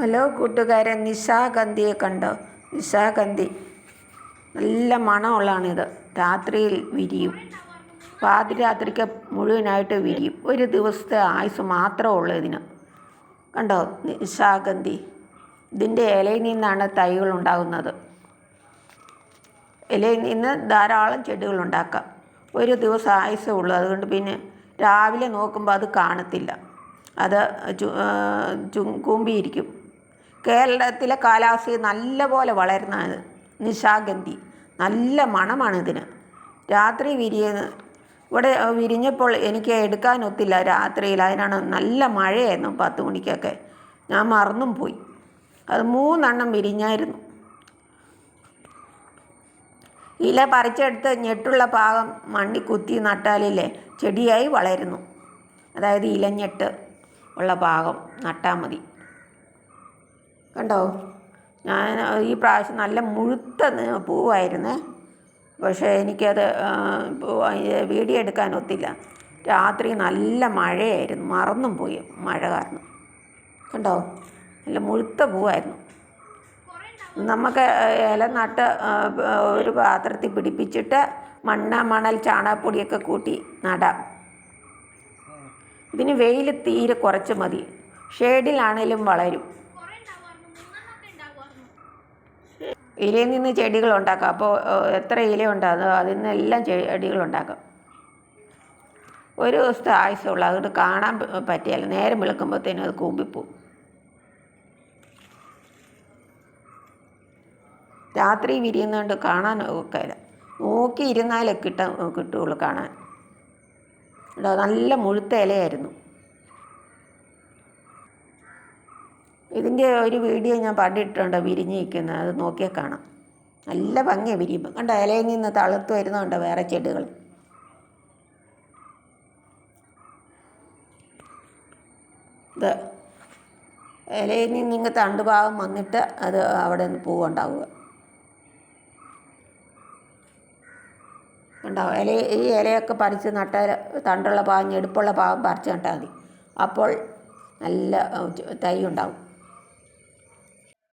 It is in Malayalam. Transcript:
ഹലോ കൂട്ടുകാരെ നിശാഗന്ധിയെ കണ്ടോ? നിശാഗന്ധി. നല്ല മണമുള്ളതാണിത് രാത്രിയിൽ വിരിയും. പാതിരാത്രിക്ക് മുഴുവനായിട്ട് വിരിയും. ഒരു ദിവസത്തെ ആയുസ് മാത്രമേ ഉള്ളൂ ഇതിന്. കണ്ടോ? നിശാഗന്ധി. ഇതിന്റെ ഇലയിൽ നിന്നാണ് തൈകൾ ഉണ്ടാകുന്നത്. ഇലയിൽ നിന്ന് ധാരാളം ചെടികൾ ഉണ്ടാക്കാം. ഒരു ദിവസം ആയുസേ ഉള്ളൂ. അതുകൊണ്ട് പിന്നെ രാവിലെ നോക്കുമ്പോൾ അത് കാണത്തില്ല. അത് ചു- ചു- കൂമ്പിയിരിക്കും. കേരളത്തിലെ കാലാവസ്ഥയിൽ നല്ലപോലെ വളരുന്നതാണ് നിശാഗന്ധി. നല്ല മണമാണ് ഇതിന്. രാത്രി വിരിയുന്ന ഇവിടെ വിരിഞ്ഞപ്പോൾ എനിക്ക് എടുക്കാനൊത്തില്ല രാത്രിയിൽ. അതിനാണ് നല്ല മഴയായിരുന്നു പത്ത് മണിക്കൊക്കെ. ഞാൻ മറന്നും പോയി. അത് മൂന്നെണ്ണം വിരിഞ്ഞായിരുന്നു. ഇല പറിച്ചെടുത്ത് ഞെട്ടുള്ള ഭാഗം മണ്ണി കുത്തി നട്ടാലില്ലേ? ചെടിയായി വളരുന്നു. അതായത് ഇലഞ്ഞെട്ട് ഉള്ള ഭാഗം നട്ടാൽ മതി. കണ്ടോ? ഞാൻ ഈ പ്രാവശ്യം നല്ല മുഴുത്ത പൂവായിരുന്നേ. പക്ഷേ എനിക്കത് വീഡിയോ എടുക്കാൻ ഒത്തില്ല. രാത്രി നല്ല മഴയായിരുന്നു. മറന്നും പോയി മഴ കാരണം. കണ്ടോ? നല്ല മുഴുത്ത പൂവായിരുന്നു. നമുക്ക് ഇല നട്ട് ഒരു പാത്രത്തിൽ പിടിപ്പിച്ചിട്ട് മണ്ണ മണൽ ചാണകപ്പൊടിയൊക്കെ കൂട്ടി നടാം. ഇതിന് വെയിൽ തീരെ കുറച്ച് മതി. ഷെയ്ഡിലാണേലും വളരും. ഇലയിൽ നിന്ന് ചെടികൾ ഉണ്ടാക്കാം. അപ്പോൾ എത്ര ഇല ഉണ്ടാകും അതിൽ നിന്നെല്ലാം ചെടികൾ ഉണ്ടാക്കാം. ഒരു ദിവസത്തെ ആയുസമുള്ളൂ അതുകൊണ്ട് കാണാൻ പറ്റിയല്ല നേരം വെളുക്കുമ്പോഴത്തേനും അത് കൂമ്പിപ്പോവും. രാത്രി വിരിയുന്നതുകൊണ്ട് കാണാൻ ഒക്കില്ല നോക്കി ഇരുന്നാലേ കിട്ട കിട്ടുകയുള്ളൂ കാണാൻ. നല്ല മുഴുത്ത ഇലയായിരുന്നു. ഇതിന്റെ ഒരു വീഡിയോ ഞാൻ പണ്ടിട്ടുണ്ട് വിരിഞ്ഞ് നിൽക്കുന്നത് അത് നോക്കിയാൽ കാണാം. നല്ല ഭംഗിയാണ് വിരിയുമ്പോൾ കണ്ട? ഇലയിൽ നിന്ന് തളുത്ത് വരുന്നുണ്ട് വേറെ ചെടികൾ. ഇത് ഇലയിൽ നിന്ന് ഇങ്ങ് തണ്ട് ഭാഗം വന്നിട്ട് അത് അവിടെ നിന്ന് പൂവുണ്ടാവുക ഉണ്ടാവും ഇല ഈ ഇലയൊക്കെ പറിച്ച് നട്ടാൽ തണ്ടുള്ള ഭാഗം ഞെടുപ്പുള്ള ഭാഗം പറിച്ച് നട്ടാൽ മതി. അപ്പോൾ നല്ല തൈ ഉണ്ടാവും.